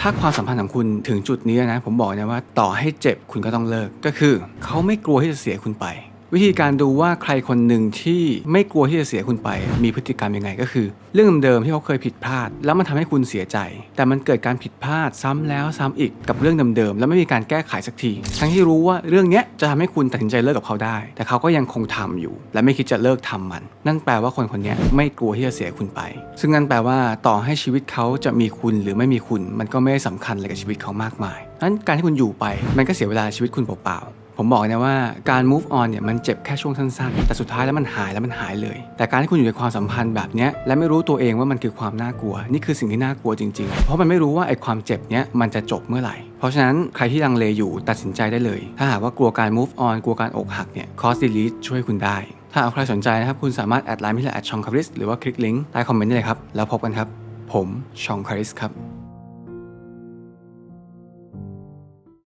ถ้าความสัมพันธ์ของคุณถึงจุดนี้นะ ผมบอกนะว่าต่อให้เจ็บคุณก็ต้องเลิก ก็คือ เขาไม่กลัวที่จะเสียคุณไป วิธีการดูว่าใครคนหนึ่งที่ไม่กลัวที่จะเสียคุณไป มีพฤติกรรมยังไงก็คือ เรื่องเดิมๆที่เขาเคยผิดพลาด แล้วมันทำให้คุณเสียใจ แต่มันเกิดการผิดพลาดซ้ำแล้วซ้ำอีกกับเรื่องเดิมๆแล้วไม่มีการแก้ไขสักที ทั้งที่รู้ว่าเรื่องนี้จะทำให้คุณตัดสินใจเลิกกับเขาได้ แต่เขาก็ยังคงทำอยู่ และไม่คิดจะเลิกทำมัน นั่นแปลว่าคนคนนี้ไม่กลัวที่จะเสียคุณไป ซึ่งนั่นแปลว่าต่อให้ชีวิตเขาจะมีคุณหรือไม่มีคุณ มันก็ไม่ได้สำคัญอะไรกับชีวิตเขามากมายนั้นการที่คุณอยู่ไปมันก็เสียเวลาชีวิตคุณเปล่าๆ ผมบอกนะว่าการ move on เนี่ยมันเจ็บแค่ช่วงสั้นๆ แต่สุดท้ายแล้วมันหายแล้วมันหายเลย แต่การที่คุณอยู่ในความสัมพันธ์แบบนี้และไม่รู้ตัวเองว่ามันคือความน่ากลัว นี่คือสิ่งที่น่ากลัวจริงๆ เพราะมันไม่รู้ว่าไอ้ความเจ็บเนี้ยมันจะจบเมื่อไหร่ เพราะฉะนั้นใครที่ลังเลอยู่ตัดสินใจได้เลย ถ้าหากว่ากลัวการ move on กลัวการอกหักเนี่ย cross delete ช่วยคุณได้ ถ้าเอาใครสนใจนะครับคุณสามารถแอดไลน์มิลแอดชองคาริสหรือว่าคลิกลิงก์ใต้คอมเมนต์ได้เลยครับแล้วพบกันครับ ผมชองคาริสครับ